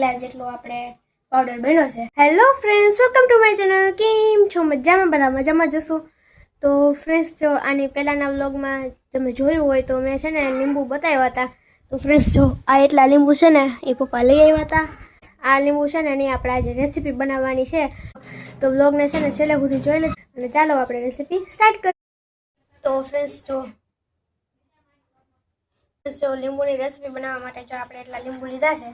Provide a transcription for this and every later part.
Glass જેટલો આપણે powder બન્યો છે. Hello friends welcome to my channel કેમ છો? મજામાં? બધા મજામાં જશો તો ફ્રેન્ડ્સ જો આની પહેલાંના વ્લોગમાં તમે જોયું હોય તો મેં છે ને લીંબુ બતાવ્યા હતા. તો ફ્રેન્ડ્સ જો આ એટલા લીંબુ છે ને એ પપ્પા લઈ આવ્યા હતા. આ લીંબુ છે ને એની આપણે આજે રેસીપી બનાવવાની છે. તો વ્લોગને છે ને છેલ્લે સુધી જોઈ લેજો. અને ચાલો આપણે રેસીપી સ્ટાર્ટ કરીએ. તો ફ્રેન્ડ્સ જો Friends, જો લીંબુની રેસીપી બનાવવા માટે જો આપણે એટલા લીંબુ લીધા છે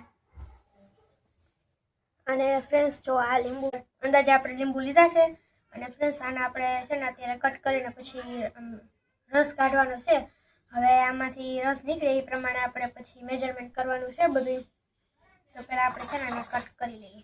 અને ફ્રેન્ડ્સ જો આ લીંબુ અંદાજે આપણે લીંબુ લીધા છે, અને ફ્રેન્ડ્સ આને આપણે છે ને અત્યારે કટ કરીને પછી રસ કાઢવાનો છે. હવે આમાંથી રસ નીકળે એ પ્રમાણે આપણે પછી મેજરમેન્ટ કરવાનું છે બધું તો પહેલાં આપણે છે ને આને કટ કરી લઈએ.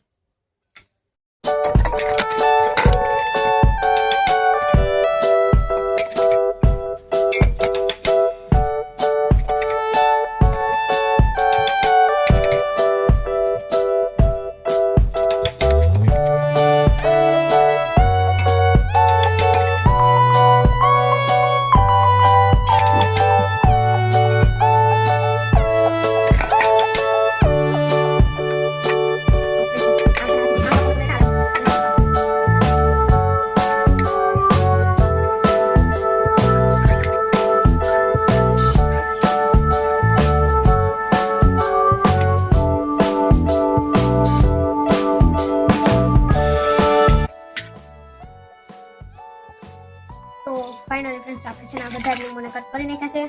ફાઇનલી ફ્રેન્ડ્સ આપણે છે ને આ બધા લીંબુને કરી નાખ્યા છે.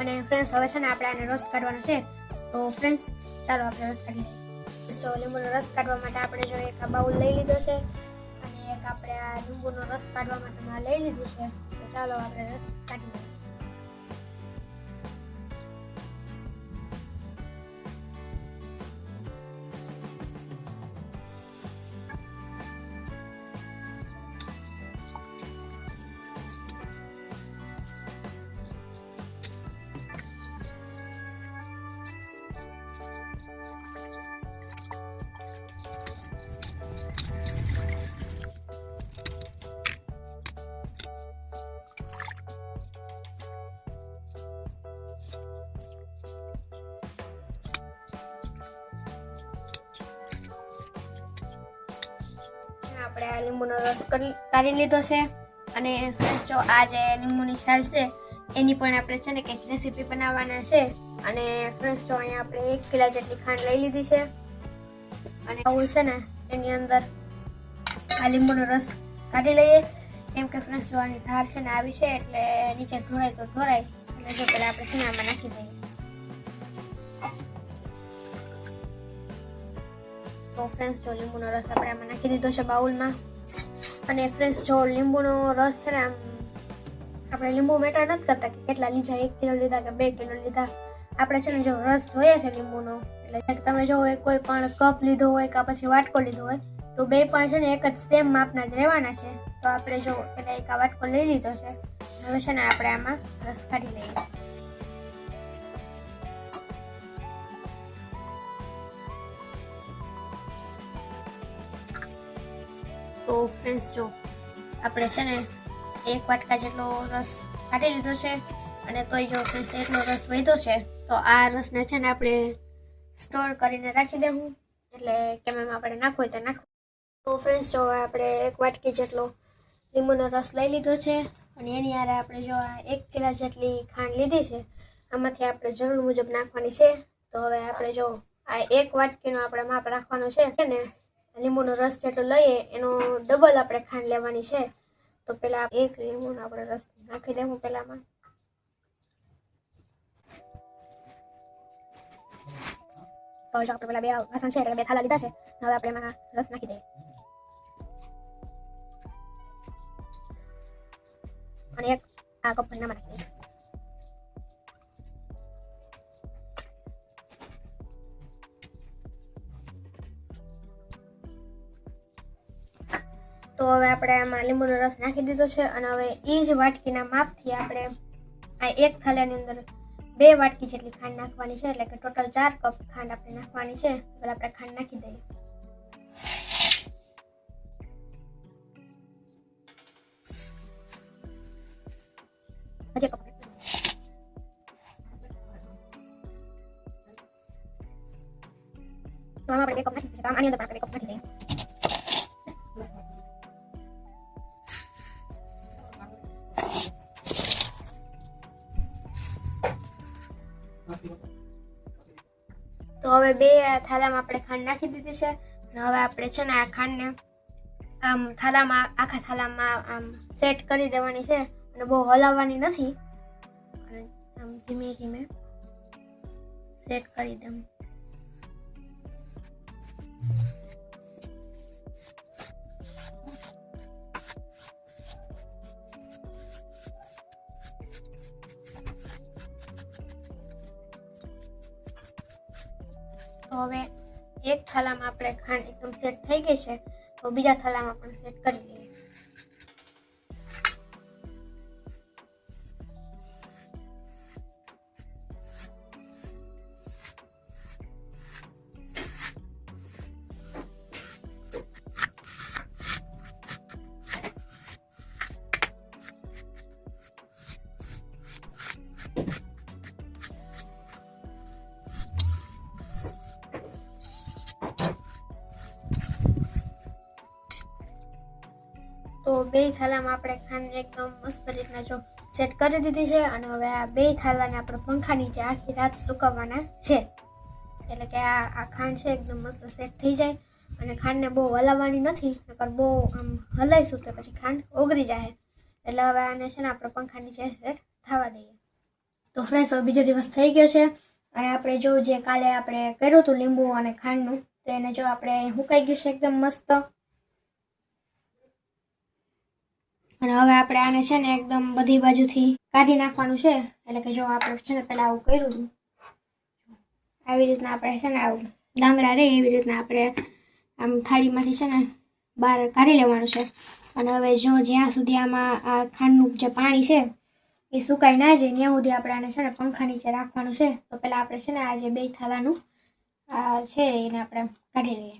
અને ફ્રેન્ડ્સ હવે છે ને આપણે આને રસ કાઢવાનો છે. તો ફ્રેન્ડ્સ ચાલો આપણે રસ કાઢી લઈએ તો લીંબુનો રસ કાઢવા માટે આપણે જો એક આ બાઉલ લઈ લીધો છે અને એક આપણે આ લીંબુનો રસ કાઢવા માટે લઈ લીધું છે. તો ચાલો આપણે રસ કાઢી લઈએ આપણે લીંબુનો રસ કાઢી લીધો છે. અને જો આ જે લીંબુની છાલ છે, એની પણ આપણે છે ને કંઈક રેસીપી બનાવવાના છે. અને ફ્રેન્ડ્સ જો અહીંયા આપણે એક કિલા જેટલી ખાંડ લઈ લીધી છે. અને આવું છે ને, એની અંદર આ લીંબુનો રસ કાઢી લઈએ. કેમ કે ફ્રેન્ડ્સ જો આની ધાર છે ને આવી છે, એટલે નીચે ઢોળાય તો ઢોળાય એટલે જો પહેલાં આપણે છે ને આમાં નાખી દઈએ. તો ફ્રેન્ડ્સ જો લીંબુનો રસ આપણે આમાં નાખી દીધો છે બાઉલમાં. અને ફ્રેન્ડ્સ જો લીંબુનો રસ છે ને આમ, આપણે લીંબુ મેટર નથી કરતા કે કેટલા લીધા, એક કિલો લીધા કે બે કિલો લીધા. આપણે છે ને જો રસ જોઈએ છે લીંબુનો, એટલે તમે જો કોઈ પણ કપ લીધો હોય કે પછી વાટકો લીધો હોય, તો બે પણ છે ને એક જ સેમ માપના જ રહેવાના છે. તો આપણે જો એટલે એક આ વાટકો લઈ લીધો છે, હવે છે ને આપણે આમાં રસ કાઢી લઈએ. તો ફ્રેન્ડ્સ જો, આપણે છે ને એક વાટકા જેટલો રસ કાઢી લીધો છે અને તોય જો ફ્રેન્ડ્સ એટલો રસ વધ્યો છે, તો આ રસને છે ને આપણે સ્ટોર કરીને રાખી દેવું. એટલે કેમ એમ આપણે નાખવું હોય તો નાખવું. તો ફ્રેન્ડ્સ જો, આપણે એક વાટકી જેટલો લીંબુનો રસ લઈ લીધો છે અને એની હારે આપણે જો આ એક કિલા જેટલી ખાંડ લીધી છે, આમાંથી આપણે જરૂર મુજબ નાખવાની છે. તો હવે આપણે જો આ એક વાટકીનો આપણે માપ રાખવાનું છે ને? લીંબુનો રસ જેટલો લઈએ, એનો ડબલ આપણે ખાંડ લેવાની છે. તો પેલા એક લીંબુનો આપણે રસ નાખી દેવું પેલામાં. તો જો આપણે પેલા બે વાસણ છે, એટલે બે થાલા લીધા છે હવે આપણે એમાં રસ નાખી દઈએ. અને એક આ કપ ભરનામાં નાખી દઈએ. તો હવે આપણે આમાં લીંબુનો રસ નાખી દીધો છે અને હવે એ જ વાટકીના માપથી આપણે આ એક થાળાની અંદર બે વાટકી જેટલી ખાંડ નાખવાની છે, એટલે કે ટોટલ ચાર કપ ખાંડ આપણે નાખવાની છે. પહેલાં આપણે ખાંડ નાખી દઈએ. હજી કપ આની અંદર પણ આપણે કપ નાખી દઈએ. બે થાલામાં આપણે ખાંડ નાખી દીધી છે અને હવે આપણે છે ને આ ખાંડને, આમ, થાલામાં, આખા થાલામાં, આમ સેટ કરી દેવાની છે અને બહુ હલાવવાની નથી. અને આમ ધીમે ધીમે સેટ કરી દઉં. તો હવે એક થાલામાં આપણે ખાંડ એકદમ સેટ થઈ ગઈ છે, તો બીજા થાલામાં પણ સેટ કરી લઈએ. બે થાલામાં આપણે ખાંડ એકદમ મસ્ત રીતના જો સેટ કરી દીધી છે અને હવે આ બે થાલાને આપણે પંખા નીચે આખી રાત સુકવવાના છે. એટલે કે આ આ ખાંડ છે, એકદમ મસ્ત સેટ થઈ જાય અને ખાંડને બહુ હલાવવાની નથી, નકર બહુ આમ હલાવીશું તો પછી ખાંડ ઓગળી જાય. એટલે હવે આને છે ને આપણે પંખા નીચે સેટ થવા દઈએ. તો ફ્રેશ હવે બીજો દિવસ થઈ ગયો છે અને આપણે જો જે કાલે આપણે કર્યું હતું લીંબુ અને ખાંડનું, તો એને જો આપણે હુકાઈ ગયું છે એકદમ મસ્ત. અને હવે આપણે આને છે ને એકદમ બધી બાજુથી કાઢી નાખવાનું છે. એટલે કે જો આપણે છે ને પહેલાં આવું કર્યું હતું, આવી રીતના આપણે છે ને આવું ડાંગરા રહે એવી રીતના આપણે આમ થાળીમાંથી છે ને બહાર કાઢી લેવાનું છે. અને હવે જો જ્યાં સુધી આમાં આ ખાંડનું જે પાણી છે, એ સુકાઈ ના જાય, ત્યાં સુધી આપણે આને છે ને પંખા નીચે રાખવાનું છે. તો પહેલાં આપણે છે ને આ જે બે થાલાનું છે એને આપણે કાઢી લઈએ.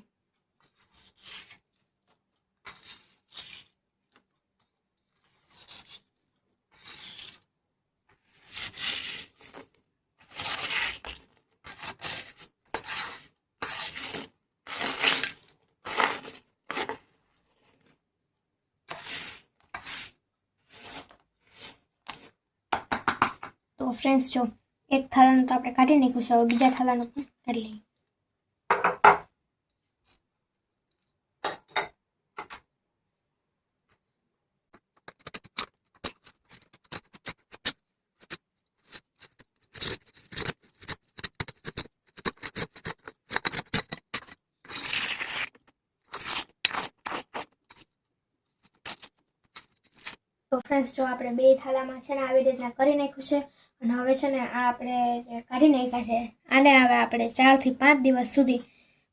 ફ્રેન્ડ્સ જો એક થાલાનું તો આપણે કાઢી નાખ્યું છે, હવે બીજા થાલાનું પણ કાઢી લઈએ. તો ફ્રેન્ડ્સ જો આપણે બે થાલામાં છે ને, આવી રીતના કરી નાખ્યું છે. અને હવે છે ને આ આપણે કાઢી નાખ્યા છે, આને હવે આપણે ચારથી પાંચ દિવસ સુધી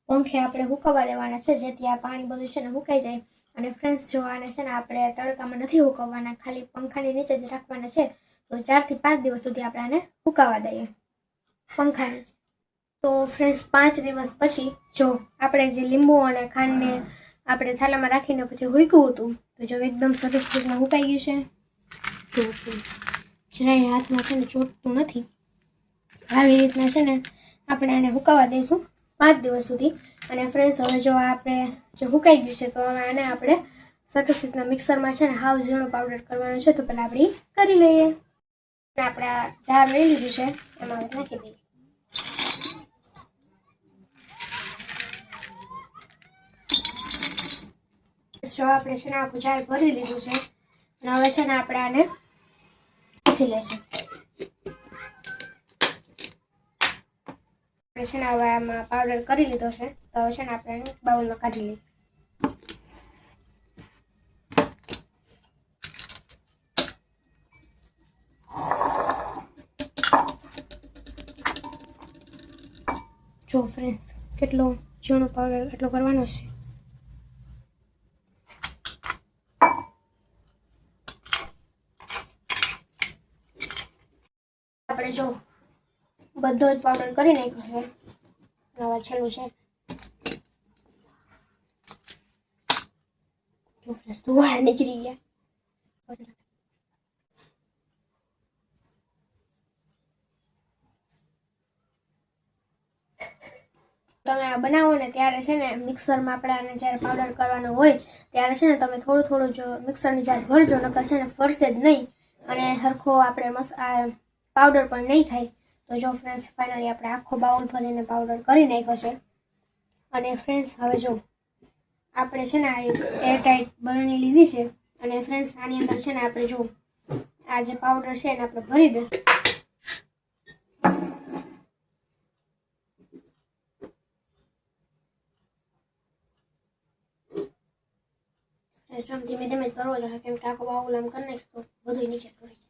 પંખે આપણે હુકવવા દેવાના છે, જેથી આ પાણી બધું છે ને હુકાઈ જાય. અને ફ્રેન્ડ્સ જો આને છે ને આપણે તડકામાં નથી હુકવવાના, ખાલી પંખાની નીચે જ રાખવાના છે, તો ચારથી પાંચ દિવસ સુધી આપણે આને હુકાવા દઈએ. પંખા નીચે તો ફ્રેન્ડ્સ પાંચ દિવસ પછી જો આપણે જે લીંબુ અને ખાંડને આપણે થાલામાં રાખીને પછી હુકવું હતું, તો જો એકદમ સરસ રીતના હુકાઈ ગયું છે. જરાય હાથમાં છે ને ચોટતું નથી. આવી રીતના છે ને આપણે આને હુકાવા દઈશું પાંચ દિવસ સુધી. અને ફ્રેન્ડ્સ હવે જો આપણે જે હુકાઈ ગયું છે તો હવે આને આપણે સરસ રીતના મિક્સરમાં છે ને હાવ ઝીણો પાવડર કરવાનો છે તો પહેલાં આપણે કરી લઈએ. આપણે આ જાર લઈ લીધું છે, એમાં નાખી દઈએ. જો આપણે છે ને આખું જાર ભરી લીધું છે. અને હવે છે ને આપણે આને પીસી લેશું. આપણે છે ને હવે આમાં પાવડર કરી લીધો છે. તો હવે છે ને આપણે એને બાઉલમાં કાઢી લઈએ. જો ફ્રેન્ડ્સ કેટલો ઝીણો પાવડર એટલો કરવાનો છે આપણે જો બધો જ પાવડર કરી નાખ્યો છે. છેલ્લું છે. નીકળી ગયા. તમે આ બનાવો ને ત્યારે છે ને મિક્સરમાં આપણે આને જ્યારે પાવડર કરવાનો હોય, ત્યારે છે ને તમે થોડું થોડું જો મિક્સરની જ્યારે ભરજો, નકર છે ને ફરશે જ નહીં. અને સરખો આપણે મસ આ પાવડર પણ નહીં થાય. તો જો ફ્રેન્ડ્સ ફાઇનલી આપણે આખો બાઉલ ભરીને પાવડર કરી નાખ્યો છે. અને ફ્રેન્ડ્સ હવે જો, આપણે છે ને આ એક એરટાઈટ બરણી લીધી છે. અને ફ્રેન્ડ્સ આની અંદર છે ને આપણે જો, આ જે પાવડર છે એને આપણે ભરી દઈશું. ધીમે ધીમે જ ભરવો જોઈએ, કેમ કે આખો બાઉલ આમ કરી નાખીશ બધું નીચે પડી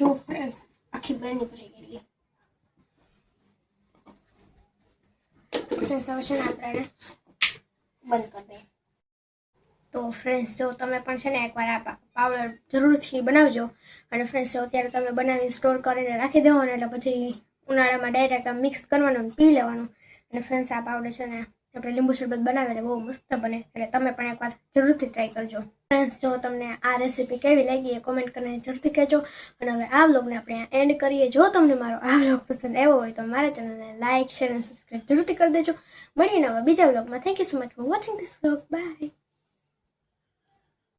જો ફ્રેન્ડ્સ આખી બરણી ભરી ગયેલી ફ્રેન્ડ્સ હવે છે ને આપણે બંધ કરી દઈએ. તો ફ્રેન્ડ્સ જો તમે પણ છે ને એકવાર આ પાવડર જરૂરથી બનાવજો. અને ફ્રેન્ડ્સ જો અત્યારે તમે બનાવી સ્ટોર કરીને રાખી દેવાનો એટલે પછી ઉનાળામાં ડાયરેક્ટ મિક્સ કરવાનું પી લેવાનું. અને ફ્રેન્ડ્સ આ પાવડર છે ને આપણે લીંબુ શરબત બનાવે બહુ મસ્ત બને. એટલે તમે પણ એકવાર જરૂરથી ટ્રાય કરજો. ફ્રેન્ડ્સ જો તમને આ રેસીપી કેવી લાગી એ કોમેન્ટ કરીને જરૂરથી કહેજો. અને હવે આ વ્લોગને આપણે એન્ડ કરીએ. જો તમને મારો આ વ્લોગ પસંદ આવ્યો હોય તો મારા ચેનલને લાઇક શેર અને સબસ્ક્રાઈબ જરૂરથી કરી દેજો. મળીએ ને હવે બીજા વ્લોગમાં thank you so much for watching this vlog bye